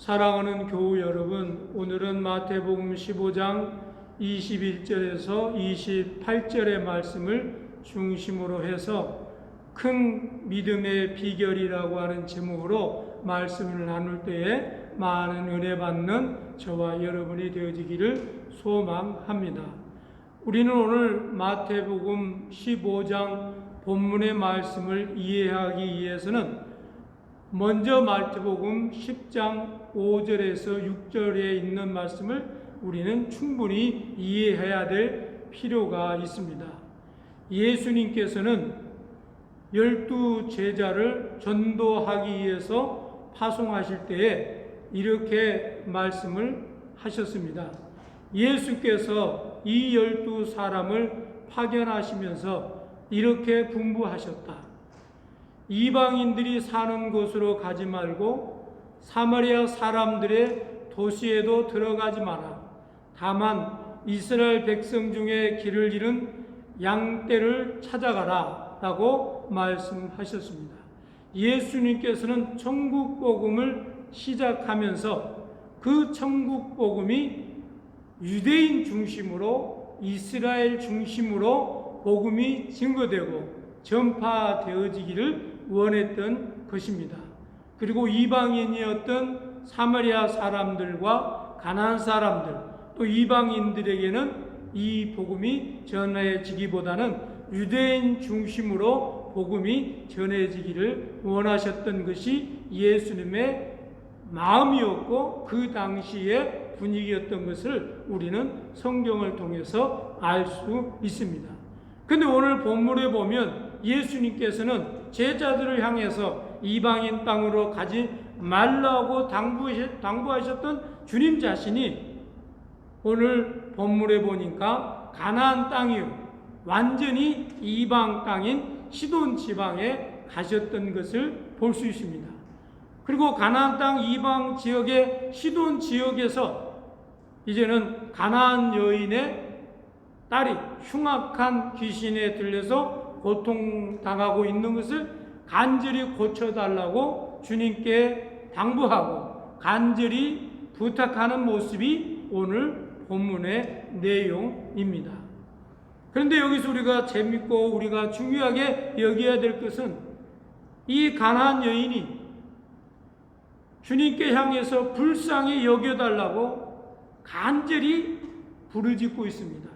사랑하는 교우 여러분, 오늘은 마태복음 15장 21절에서 28절의 말씀을 중심으로 해서 큰 믿음의 비결이라고 하는 제목으로 말씀을 나눌 때에 많은 은혜 받는 저와 여러분이 되어지기를 소망합니다. 우리는 오늘 마태복음 15장 본문의 말씀을 이해하기 위해서는 먼저 마태복음 10장 5절에서 6절에 있는 말씀을 우리는 충분히 이해해야 될 필요가 있습니다. 예수님께서는 열두 제자를 전도하기 위해서 파송하실 때에 이렇게 말씀을 하셨습니다. 예수께서 이 열두 사람을 파견하시면서 이렇게 분부하셨다. 이방인들이 사는 곳으로 가지 말고 사마리아 사람들의 도시에도 들어가지 마라. 다만 이스라엘 백성 중에 길을 잃은 양떼를 찾아가라. 라고 말씀하셨습니다. 예수님께서는 천국 복음을 시작하면서 그 천국 복음이 유대인 중심으로 이스라엘 중심으로 복음이 증거되고 전파되어지기를 원했던 것입니다. 그리고 이방인이었던 사마리아 사람들과 가나안 사람들 또 이방인들에게는 이 복음이 전해지기보다는 유대인 중심으로 복음이 전해지기를 원하셨던 것이 예수님의 마음이었고 그 당시의 분위기였던 것을 우리는 성경을 통해서 알 수 있습니다. 근데 오늘 본문에 보면 예수님께서는 제자들을 향해서 이방인 땅으로 가지 말라고 당부하셨던 주님 자신이 오늘 본문에 보니까 가나안 땅이요 완전히 이방 땅인 시돈 지방에 가셨던 것을 볼 수 있습니다. 그리고 가나안 땅 이방 지역의 시돈 지역에서 이제는 가나안 여인의 딸이 흉악한 귀신에 들려서 고통당하고 있는 것을 간절히 고쳐달라고 주님께 당부하고 간절히 부탁하는 모습이 오늘 본문의 내용입니다. 그런데 여기서 우리가 재밌고 우리가 중요하게 여겨야 될 것은 이 가난한 여인이 주님께 향해서 불쌍히 여겨달라고 간절히 부르짖고 있습니다.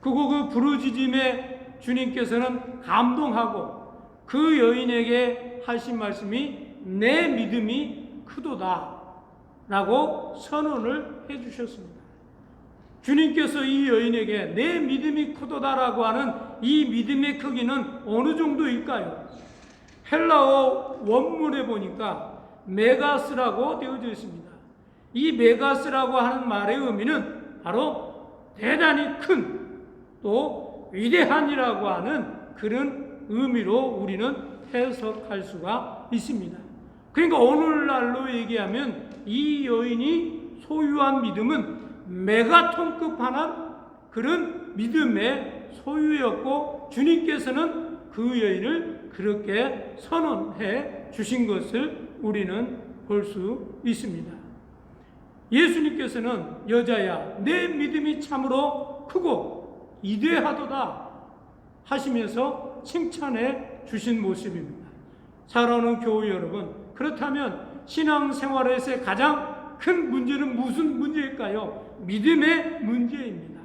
그리고 그 부르짖음에 주님께서는 감동하고 그 여인에게 하신 말씀이 내 믿음이 크도다 라고 선언을 해 주셨습니다. 주님께서 이 여인에게 내 믿음이 크도다라고 하는 이 믿음의 크기는 어느 정도일까요? 헬라어 원문에 보니까 메가스라고 되어져 있습니다. 이 메가스라고 하는 말의 의미는 바로 대단히 큰 또 위대한이라고 하는 그런 의미로 우리는 해석할 수가 있습니다. 그러니까 오늘날로 얘기하면 이 여인이 소유한 믿음은 메가톤급 하는 그런 믿음의 소유였고 주님께서는 그 여인을 그렇게 선언해 주신 것을 우리는 볼 수 있습니다. 예수님께서는 여자야 내 믿음이 참으로 크고 이대하도다 하시면서 칭찬해 주신 모습입니다. 사랑하는 교우 여러분 그렇다면 신앙생활에서의 가장 큰 문제는 무슨 문제일까요? 믿음의 문제입니다.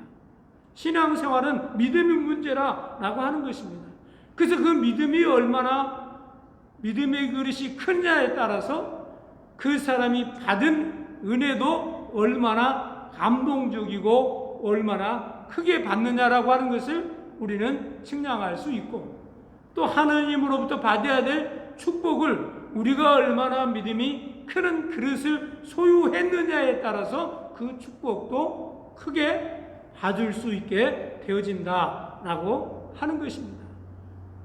신앙생활은 믿음의 문제라라고 하는 것입니다. 그래서 그 믿음이 얼마나 믿음의 그릇이 큰냐에 따라서 그 사람이 받은 은혜도 얼마나 감동적이고 얼마나 크게 받느냐라고 하는 것을 우리는 측량할 수 있고 또 하나님으로부터 받아야 될 축복을 우리가 얼마나 믿음이 큰 그릇을 소유했느냐에 따라서 그 축복도 크게 받을 수 있게 되어진다라고 하는 것입니다.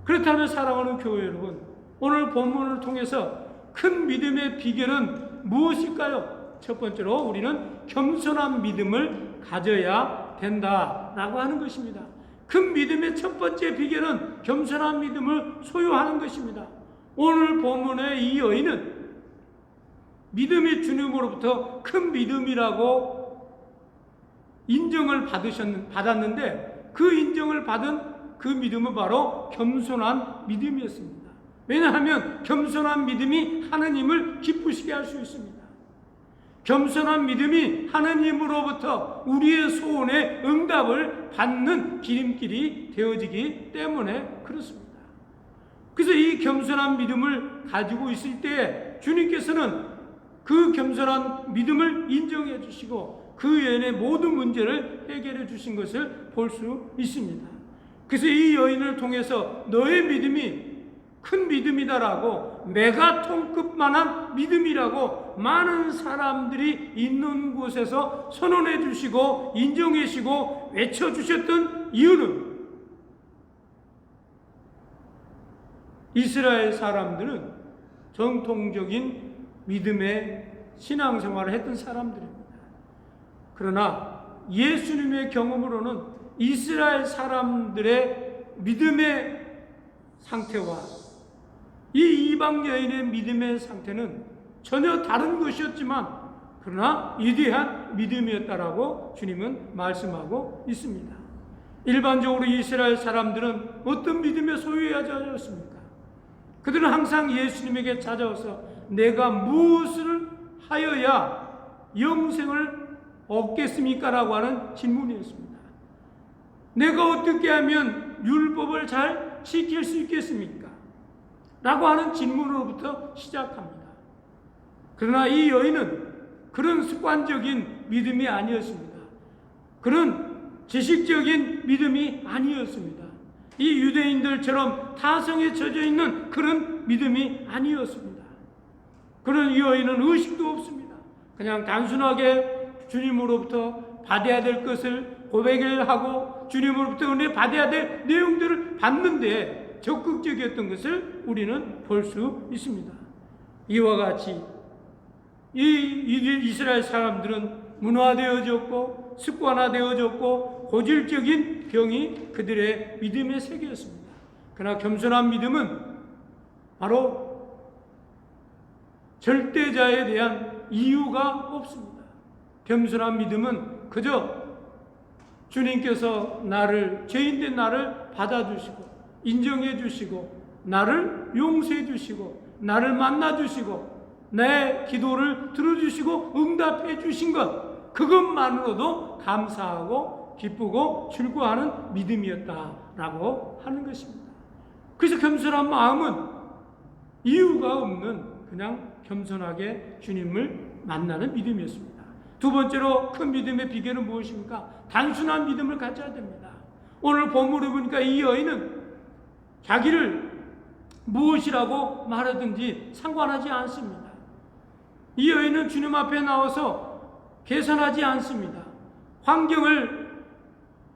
그렇다면 사랑하는 교회 여러분, 오늘 본문을 통해서 큰 믿음의 비결은 무엇일까요? 첫 번째로 우리는 겸손한 믿음을 가져야 된다 라고 하는 것입니다. 큰 믿음의 첫 번째 비결은 겸손한 믿음을 소유하는 것입니다. 오늘 본문의 이 여인은 믿음이 주님으로부터 큰 믿음이라고 인정을 받으셨는, 받았는데 그 인정을 받은 그 믿음은 바로 겸손한 믿음이었습니다. 왜냐하면 겸손한 믿음이 하나님을 기쁘시게 할 수 있습니다. 겸손한 믿음이 하나님으로부터 우리의 소원의 응답을 받는 기름길이 되어지기 때문에 그렇습니다. 그래서 이 겸손한 믿음을 가지고 있을 때 주님께서는 그 겸손한 믿음을 인정해 주시고 그 여인의 모든 문제를 해결해 주신 것을 볼 수 있습니다. 그래서 이 여인을 통해서 너의 믿음이 큰 믿음이다라고 메가톤급만한 믿음이라고 많은 사람들이 있는 곳에서 선언해 주시고 인정해 주시고 외쳐 주셨던 이유는 이스라엘 사람들은 정통적인 믿음의 신앙생활을 했던 사람들입니다. 그러나 예수님의 경험으로는 이스라엘 사람들의 믿음의 상태와 이 이방 여인의 믿음의 상태는 전혀 다른 것이었지만 그러나 위대한 믿음이었다라고 주님은 말씀하고 있습니다. 일반적으로 이스라엘 사람들은 어떤 믿음의 소유자였습니까? 그들은 항상 예수님에게 찾아와서 내가 무엇을 하여야 영생을 얻겠습니까? 라고 하는 질문이었습니다. 내가 어떻게 하면 율법을 잘 지킬 수 있겠습니까? 라고 하는 질문으로부터 시작합니다. 그러나 이 여인은 그런 습관적인 믿음이 아니었습니다. 그런 지식적인 믿음이 아니었습니다. 이 유대인들처럼 타성에 젖어 있는 그런 믿음이 아니었습니다. 그런 이 여인은 의식도 없습니다. 그냥 단순하게 주님으로부터 받아야 될 것을 고백을 하고 주님으로부터 은혜 받아야 될 내용들을 받는데 적극적이었던 것을 우리는 볼 수 있습니다. 이와 같이 이 이스라엘 사람들은 문화되어졌고 습관화되어졌고 고질적인 병이 그들의 믿음의 세계였습니다. 그러나 겸손한 믿음은 바로 절대자에 대한 이유가 없습니다. 겸손한 믿음은 그저 주님께서 나를 죄인된 나를 받아주시고 인정해 주시고 나를 용서해 주시고 나를 만나 주시고 내 기도를 들어 주시고 응답해 주신 것 그것만으로도 감사하고 기쁘고 즐거워하는 믿음이었다라고 하는 것입니다. 그래서 겸손한 마음은 이유가 없는 그냥 겸손하게 주님을 만나는 믿음이었습니다. 두 번째로 큰 믿음의 비결은 무엇입니까? 단순한 믿음을 가져야 됩니다. 오늘 본문을 보니까 이 여인은 자기를 무엇이라고 말하든지 상관하지 않습니다. 이 여인은 주님 앞에 나와서 계산하지 않습니다. 환경을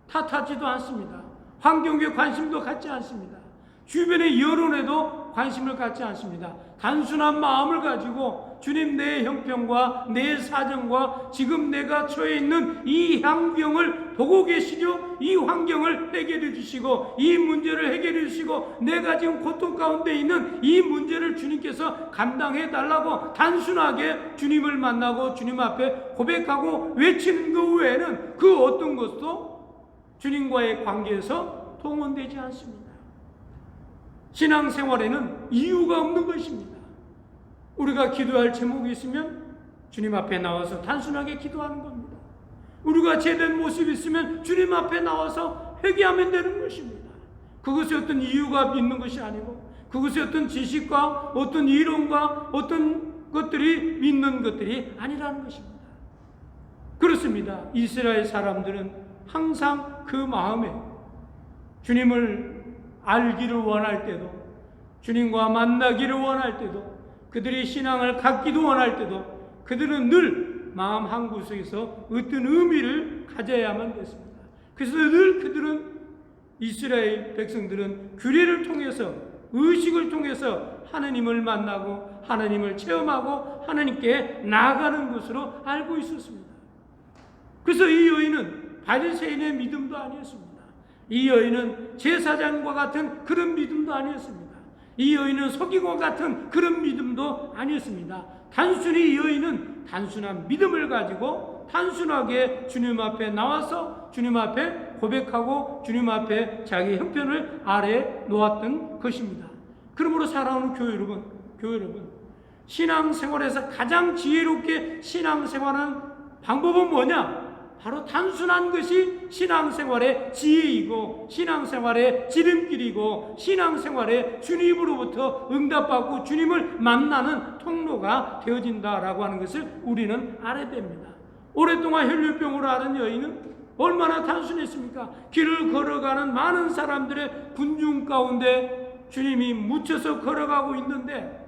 탓하지도 않습니다. 환경에 관심도 갖지 않습니다. 주변의 여론에도 관심을 갖지 않습니다. 단순한 마음을 가지고 주님 내 형편과 내 사정과 지금 내가 처해 있는 이 환경을 보고 계시죠? 이 환경을 해결해 주시고 이 문제를 해결해 주시고 내가 지금 고통 가운데 있는 이 문제를 주님께서 감당해 달라고 단순하게 주님을 만나고 주님 앞에 고백하고 외치는 그 외에는 그 어떤 것도 주님과의 관계에서 동원되지 않습니다. 신앙생활에는 이유가 없는 것입니다. 우리가 기도할 제목이 있으면 주님 앞에 나와서 단순하게 기도하는 겁니다. 우리가 제된 모습이 있으면 주님 앞에 나와서 회개하면 되는 것입니다. 그것이 어떤 이유가 있는 것이 아니고 그것이 어떤 지식과 어떤 이론과 어떤 것들이 믿는 것들이 아니라는 것입니다. 그렇습니다. 이스라엘 사람들은 항상 그 마음에 주님을 알기를 원할 때도 주님과 만나기를 원할 때도 그들이 신앙을 갖기도 원할 때도 그들은 늘 마음 한 구석에서 어떤 의미를 가져야만 됐습니다. 그래서 늘 그들은 이스라엘 백성들은 규례를 통해서 의식을 통해서 하나님을 만나고 하나님을 체험하고 하나님께 나아가는 것으로 알고 있었습니다. 그래서 이 여인은 바리새인의 믿음도 아니었습니다. 이 여인은 제사장과 같은 그런 믿음도 아니었습니다. 이 여인은 속이고 같은 그런 믿음도 아니었습니다. 단순히 이 여인은 단순한 믿음을 가지고 단순하게 주님 앞에 나와서 주님 앞에 고백하고 주님 앞에 자기 형편을 아래 놓았던 것입니다. 그러므로 살아오는 교회 여러분, 교회 여러분, 신앙생활에서 가장 지혜롭게 신앙생활하는 방법은 뭐냐? 바로 단순한 것이 신앙생활의 지혜이고 신앙생활의 지름길이고 신앙생활의 주님으로부터 응답받고 주님을 만나는 통로가 되어진다라고 하는 것을 우리는 알아야 됩니다. 오랫동안 혈류병으로 앓은 여인은 얼마나 단순했습니까? 길을 걸어가는 많은 사람들의 군중 가운데 주님이 묻혀서 걸어가고 있는데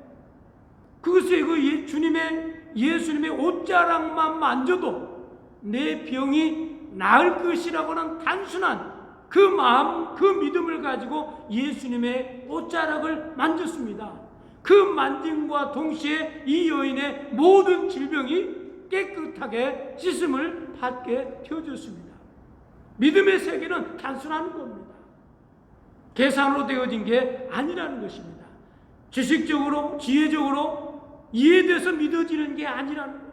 그것에 그 예- 주님의 예수님의 옷자락만 만져도 내 병이 나을 것이라고는 단순한 그 마음, 그 믿음을 가지고 예수님의 옷자락을 만졌습니다. 그 만짐과 동시에 이 여인의 모든 질병이 깨끗하게 씻음을 받게 되어졌습니다. 믿음의 세계는 단순한 겁니다. 계산으로 되어진 게 아니라는 것입니다. 지식적으로, 지혜적으로 이해돼서 믿어지는 게 아니라는.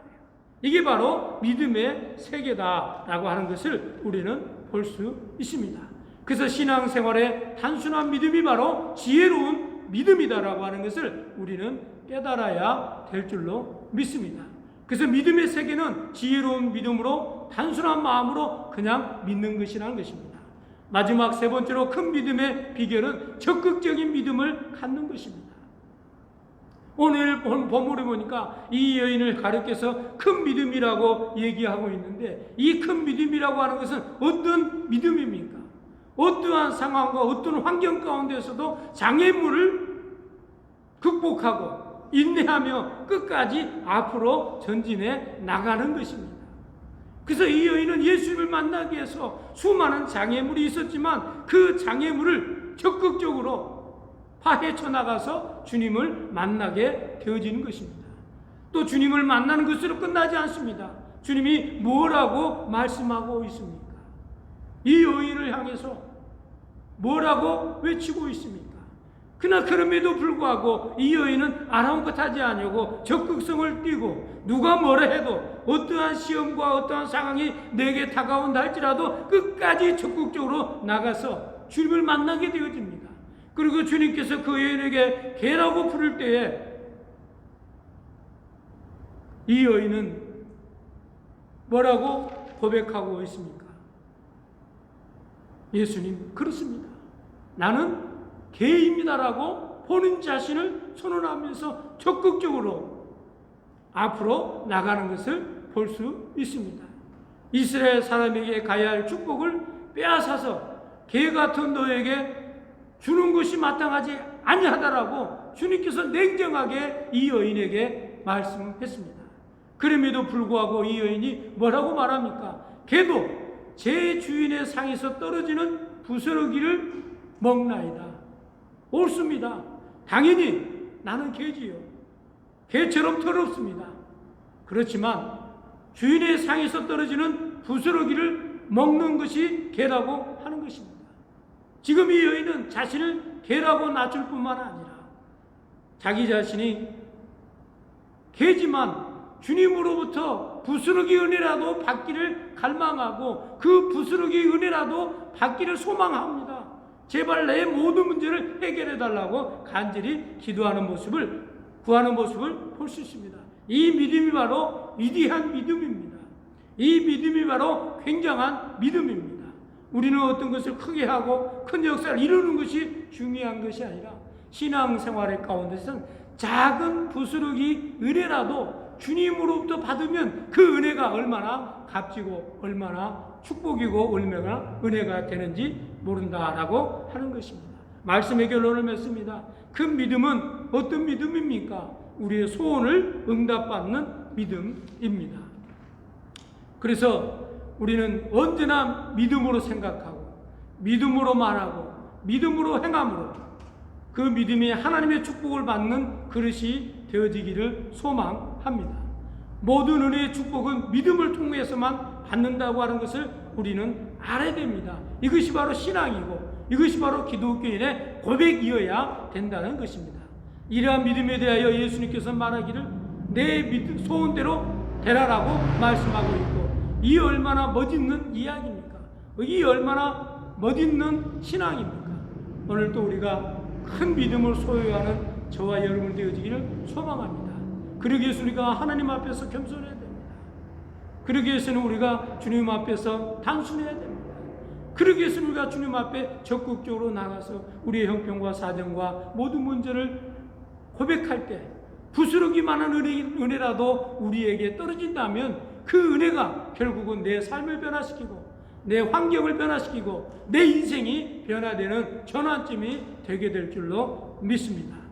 이게 바로 믿음의 세계다라고 하는 것을 우리는 볼 수 있습니다. 그래서 신앙생활의 단순한 믿음이 바로 지혜로운 믿음이다라고 하는 것을 우리는 깨달아야 될 줄로 믿습니다. 그래서 믿음의 세계는 지혜로운 믿음으로 단순한 마음으로 그냥 믿는 것이라는 것입니다. 마지막 세 번째로 큰 믿음의 비결은 적극적인 믿음을 갖는 것입니다. 오늘 본- 본문에 보니까 이 여인을 가르쳐서 큰 믿음이라고 얘기하고 있는데 이 큰 믿음이라고 하는 것은 어떤 믿음입니까? 어떠한 상황과 어떤 환경 가운데서도 장애물을 극복하고 인내하며 끝까지 앞으로 전진해 나가는 것입니다. 그래서 이 여인은 예수님을 만나기 위해서 수많은 장애물이 있었지만 그 장애물을 적극적으로 파헤쳐 나가서 주님을 만나게 되어지는 것입니다. 또 주님을 만나는 것으로 끝나지 않습니다. 주님이 뭐라고 말씀하고 있습니까? 이 여인을 향해서 뭐라고 외치고 있습니까? 그러나 그럼에도 불구하고 이 여인은 아랑곳하지 않으고 적극성을 띠고 누가 뭐라 해도 어떠한 시험과 어떠한 상황이 내게 다가온다 할지라도 끝까지 적극적으로 나가서 주님을 만나게 되어집니다. 그리고 주님께서 그 여인에게 개라고 부를 때에 이 여인은 뭐라고 고백하고 있습니까? 예수님, 그렇습니다. 나는 개입니다라고 본인 자신을 선언하면서 적극적으로 앞으로 나가는 것을 볼 수 있습니다. 이스라엘 사람에게 가야 할 축복을 빼앗아서 개 같은 너에게 주는 것이 마땅하지 아니하다라고 주님께서 냉정하게 이 여인에게 말씀했습니다. 그럼에도 불구하고 이 여인이 뭐라고 말합니까? 개도 제 주인의 상에서 떨어지는 부스러기를 먹나이다. 옳습니다. 당연히 나는 개지요. 개처럼 더럽습니다. 그렇지만 주인의 상에서 떨어지는 부스러기를 먹는 것이 개라고 하는 것입니다. 지금 이 여인은 자신을 개라고 낮출 뿐만 아니라 자기 자신이 개지만 주님으로부터 부스러기 은혜라도 받기를 갈망하고 그 부스러기 은혜라도 받기를 소망합니다. 제발 내 모든 문제를 해결해 달라고 간절히 기도하는 모습을 구하는 모습을 볼 수 있습니다. 이 믿음이 바로 위대한 믿음입니다. 이 믿음이 바로 굉장한 믿음입니다. 우리는 어떤 것을 크게 하고 큰 역사를 이루는 것이 중요한 것이 아니라 신앙생활의 가운데서는 작은 부스러기 은혜라도 주님으로부터 받으면 그 은혜가 얼마나 값지고 얼마나 축복이고 얼마나 은혜가 되는지 모른다라고 하는 것입니다. 말씀의 결론을 맺습니다. 그 믿음은 어떤 믿음입니까? 우리의 소원을 응답받는 믿음입니다. 그래서 우리는 언제나 믿음으로 생각하고 믿음으로 말하고 믿음으로 행함으로 그 믿음이 하나님의 축복을 받는 그릇이 되어지기를 소망합니다. 모든 은혜의 축복은 믿음을 통해서만 받는다고 하는 것을 우리는 알아야 됩니다. 이것이 바로 신앙이고 이것이 바로 기독교인의 고백이어야 된다는 것입니다. 이러한 믿음에 대하여 예수님께서 말하기를 내 소원대로 되라라고 말씀하고 있고 이 얼마나 멋있는 이야기입니까? 이 얼마나 멋있는 신앙입니까? 오늘도 우리가 큰 믿음을 소유하는 저와 여러분 되어지기를 소망합니다. 그러기 위해서 우리가 하나님 앞에서 겸손해야 됩니다. 그러기 위해서는 우리가 주님 앞에서 단순해야 됩니다. 그러기 위해서는 우리가 주님 앞에 적극적으로 나가서 우리의 형편과 사정과 모든 문제를 고백할 때 부스러기만 한 은혜, 은혜라도 우리에게 떨어진다면 그 은혜가 결국은 내 삶을 변화시키고 내 환경을 변화시키고 내 인생이 변화되는 전환점이 되게 될 줄로 믿습니다.